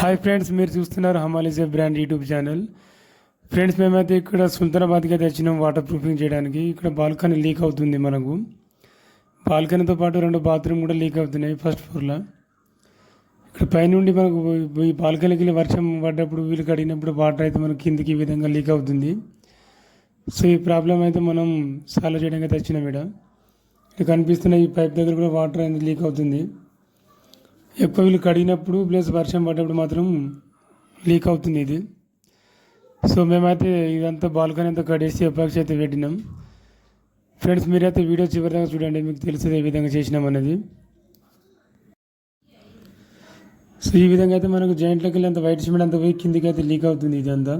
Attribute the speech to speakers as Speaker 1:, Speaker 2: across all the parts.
Speaker 1: Hi friends మీరు చూస్తున్నారు హమాలిజే బ్రాండ్ యూట్యూబ్ ఛానల్ ఫ్రెండ్స్ మేమైతే ఇక్కడ సుల్తానాబాద్కి తెచ్చినాం వాటర్ ప్రూఫింగ్ చేయడానికి. ఇక్కడ బాల్కనీ లీక్ అవుతుంది మనకు. బాల్కనీతో పాటు రెండు బాత్రూమ్ కూడా లీక్ అవుతున్నాయి ఫస్ట్ ఫ్లోర్లో ఇక్కడ పైనుండి మనకు ఈ బాల్కనీకి వెళ్ళి వర్షం పడ్డప్పుడు వీళ్ళు కడిగినప్పుడు వాటర్ అయితే మనకి కిందికి ఈ విధంగా లీక్ అవుతుంది. సో ఈ ప్రాబ్లం అయితే మనం సాల్వ్ చేయడానికి తెచ్చినాం ఇక్కడ. ఇక్కడ కనిపిస్తున్న ఈ పైప్ దగ్గర కూడా వాటర్ అనేది లీక్ అవుతుంది. ఎక్కువ వీళ్ళు కడిగినప్పుడు ప్లస్ వర్షం పడ్డప్పుడు మాత్రం లీక్ అవుతుంది ఇది. సో మేమైతే ఇదంతా బాల్కనీ అంతా కడేసి ఎపాక్స్ అయితే పెట్టినాం. ఫ్రెండ్స్ మీరైతే వీడియో చివరిదాకా చూడండి మీకు తెలుస్తుంది ఏ విధంగా చేసినాం అనేది. సో ఈ విధంగా అయితే మనకు జాయింట్లోకి వెళ్ళి అంత వైట్ సిమెంట్ అంత పోయి కిందికి అయితే లీక్ అవుతుంది ఇదంతా.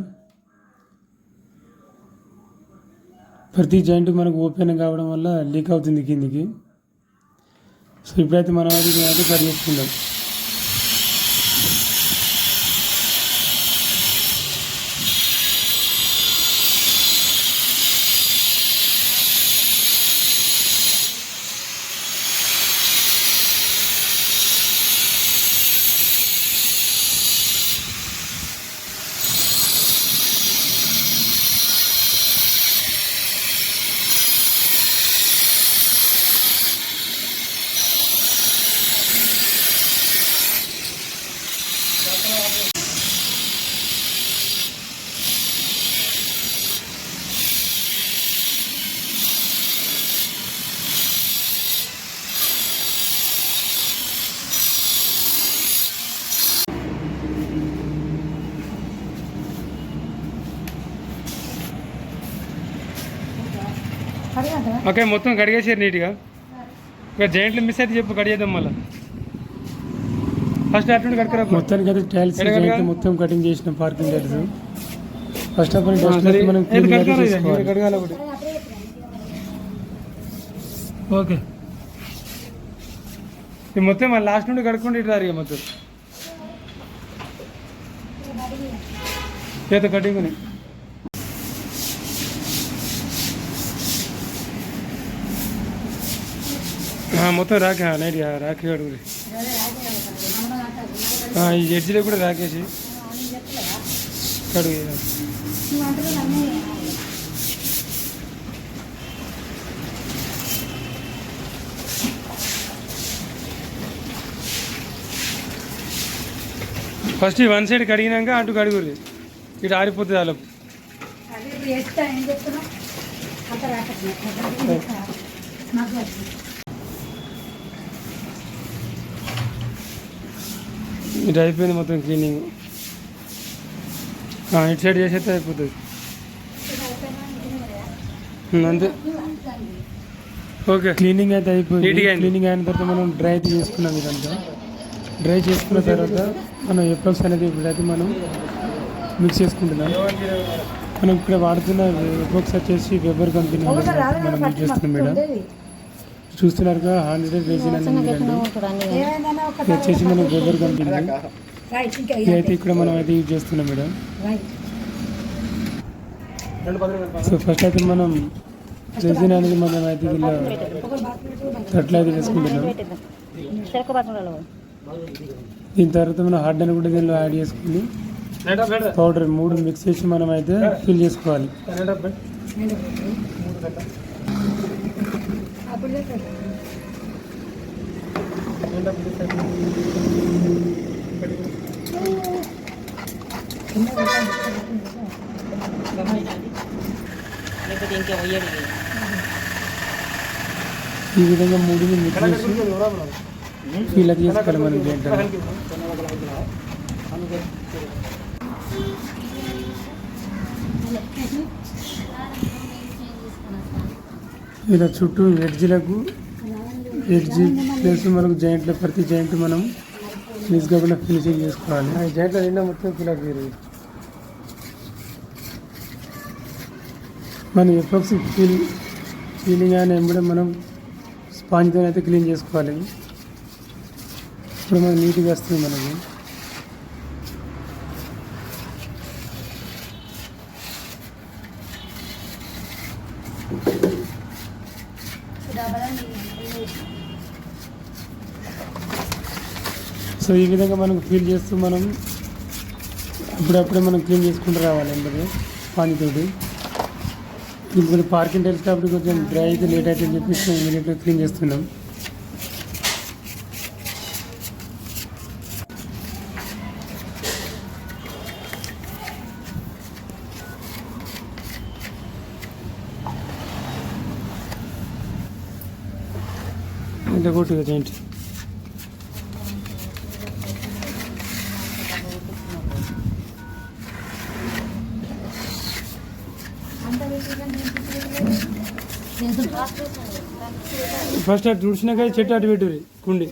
Speaker 1: ప్రతి జాయింట్ మనకు ఓపెన్ కావడం వల్ల లీక్ అవుతుంది కిందికి. సో ఇప్పుడైతే మనం అది అయితే కట్ చేసుకుందాం. ఓకే మొత్తం కడిగేసారు నీట్గా. ఇక జాయింట్లు మిస్ అయితే చెప్పు కడిగేద్దాం మళ్ళీ. ఫస్ట్ అటు కడకరా మొత్తానికి అయితే టైల్స్ మొత్తం కటింగ్ చేసిన parking tiles first of all dust మనం గా చేసుకోవాలి. ఓకే. ఇది మొత్తం మళ్ళీ లాస్ట్ నుండి కడుక్కుంటే ఇటు దారి మొత్తం. చేత కటింగ్ మొత్తం రాక నైట్ రాకి అడుగురి ఈ ఎడ్జిలో కూడా రాకేసి. కడుగు. ఫస్ట్ ఈ వన్ సైడ్ కడిగినాక అటు కడుగురి ఇటు ఆరిపోతుంది వాళ్ళకు
Speaker 2: మాకు
Speaker 1: ఇటు అయిపోయింది మొత్తం క్లీనింగ్. ఇటు సైడ్ చేసేస్తే అయిపోతుంది. అంతే. ఓకే. క్లీనింగ్ అయితే అయిపోయింది. క్లీనింగ్ అయిన తర్వాత మనం డ్రై అయితే చేసుకున్నాం ఇదంతా. డ్రై చేసుకున్న తర్వాత మనం ఎప్లక్స్ అనేది ఇప్పుడైతే మనం మిక్స్ చేసుకుంటున్నాం. మనం ఇక్కడ వాడుతున్న ఎప్లక్స్ వచ్చేసి వెబర్ కంపెనీ మనం యూజ్ చేస్తున్నాం మేడం. చూస్తున్నారుగా హండ్రెడ్ ఇది వచ్చేసి మనం వెబర్ కంపెనీ అయితే ఇక్కడ మనం అయితే యూజ్ చేస్తున్నాం మేడం.
Speaker 2: రైట్
Speaker 1: సో ఫస్ట్ అయితే మనం రెజిన్ అనేది మనం అయితే ఇలా తట్లో అయితే వేసుకుంటున్నాం. దీని తర్వాత మనం హార్డ్ అని కూడా దీనిలో యాడ్ చేసుకుని పౌడర్ మూడు మిక్స్ చేసి మనం అయితే ఫిల్ చేసుకోవాలి. ఈ విధంగా మూడు మిక్స్ చేసి ఫిల్ చేసుకోవాలి మనం ఇలా చుట్టూ ఎడ్జిలకు ఎడ్జి ప్లస్ మనకు జాయింట్లో ప్రతి జాయింట్ మనం మిస్ కాకుండా ఫినిషింగ్ చేసుకోవాలి. ఆ జాయింట్లో నిండా మొత్తం ఫిల్ తీరు మనం ఎఫెక్ట్స్ ఫీల్ ఫీలింగ్ అని ఎంబడే మనం స్పాంజ్తో అయితే క్లీన్ చేసుకోవాలి. ఇప్పుడు మనం నీట్గా వస్తుంది మనకి. సో ఈ విధంగా మనం ఫీల్ చేస్తూ మనం అప్పుడప్పుడే మనం క్లీన్ చేసుకుంటూ రావాలి అందరూ పానీతోటి. ఇప్పుడు పార్కింగ్ టైల్స్ కాబట్టి కొంచెం డ్రై అయితే లేట్ అయితే అని చెప్పేసి ఇమీడియట్గా క్లీన్ చేస్తున్నాం. ఇట్లా కొట్టుగా చేయండి ఫస్ట్ అటు తుడిచినాక చెట్టు అటు పెట్టుర్రి కుండి.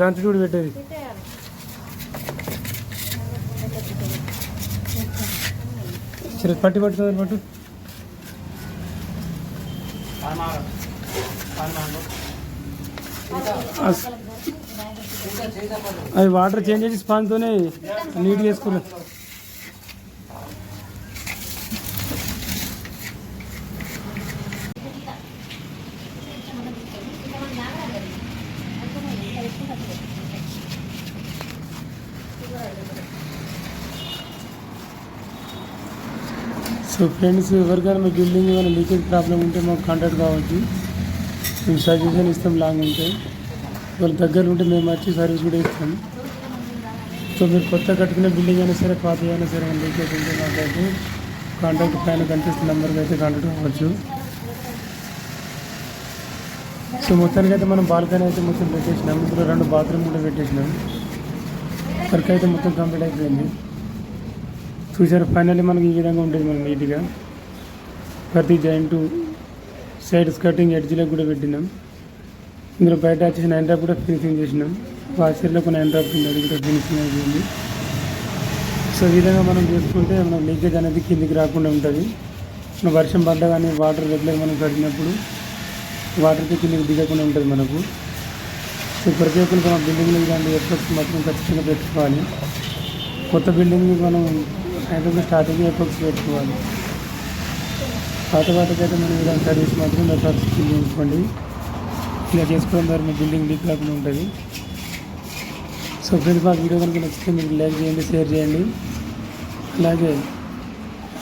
Speaker 1: దాంట్లో కూడా పెట్టేది. సరే పట్టి పట్టుతుంది పట్టు. అది వాటర్ చేంజ్ చేసి స్పాన్తోనే నీట్గా వేసుకున్నా సో ఫ్రెండ్స్ ఎవరికైనా మీ బిల్డింగ్ ఏమైనా లీకేజ్ ప్రాబ్లం ఉంటే మాకు కాంటాక్ట్ కావచ్చు. మేము సజెషన్ ఇస్తాం లాంగ్ ఉంటే వాళ్ళ దగ్గర ఉంటే మేము వచ్చి సర్వీస్ కూడా ఇస్తాం. సో మీరు కొత్త కట్టుకునే బిల్డింగ్ అయినా సరే పాత అయినా సరే లీకేజ్ ఉంటే మాకైతే కాంటాక్ట్ పైన కనిపిస్తున్న నెంబర్కి అయితే కాంటాక్ట్ అవ్వచ్చు. సో మొత్తానికి అయితే మనం బాల్కనీ అయితే మొత్తం పెట్టేసినాం. ఇప్పుడు రెండు బాత్రూమ్ కూడా పెట్టేసినాం. వర్క్ అయితే మొత్తం కంప్లీట్ అయిపోయింది. చూసారు ఫైనల్లీ మనకి ఈ విధంగా ఉంటుంది మనం నీట్గా. ప్రతి జాయింట్ సైడ్స్ కటింగ్ ఎడ్జ్లో కూడా పెట్టినాం. ఇందులో బయట వచ్చేసి నైన్ డ్రాప్ కూడా ఫినిషింగ్ చేసినాం. వాషర్లో ఒక నైన్ డ్రాప్ ఉంది. అది కూడా ఫినిషింగ్ అయిపోయింది. సో ఈ విధంగా మనం చేసుకుంటే మన లీకేజ్ అనేది కిందికి రాకుండా ఉంటుంది. వర్షం పడ్డా కానీ వాటర్ రెగ్యులర్ మనం కట్టినప్పుడు వాటర్కి కిందికి దిగకుండా ఉంటుంది మనకు. సో ప్రతి ఒక్కరికి మన బిల్డింగ్లో ఇలాంటి ఎఫెక్ట్స్ మాత్రం ఖచ్చితంగా పెట్టుకోవాలి. కొత్త బిల్డింగ్ మనం అయితే స్టార్టింగ్ ఎఫెక్ట్స్ పెట్టుకోవాలి. పాత వాటికైతే మనం ఇలా సర్వీస్ మాత్రం ఎఫెక్ట్స్ చూసుకోండి. ఇలా చేసుకోవడం ద్వారా మీ బిల్డింగ్ లీక్ కాకుండా ఉంటుంది. సో ఫ్రెండ్స్ మా వీడియో కనుక నచ్చితే మీరు లైక్ చేయండి షేర్ చేయండి. అలాగే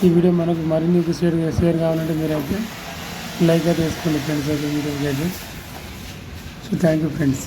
Speaker 1: ఈ వీడియో మనకు మరిన్ని షేర్ షేర్ కావాలంటే మీరు అయితే లైక్ అయితే వేసుకోండి ఫ్రెండ్స్ అయితే వీడియోకి అయితే. So thank you friends.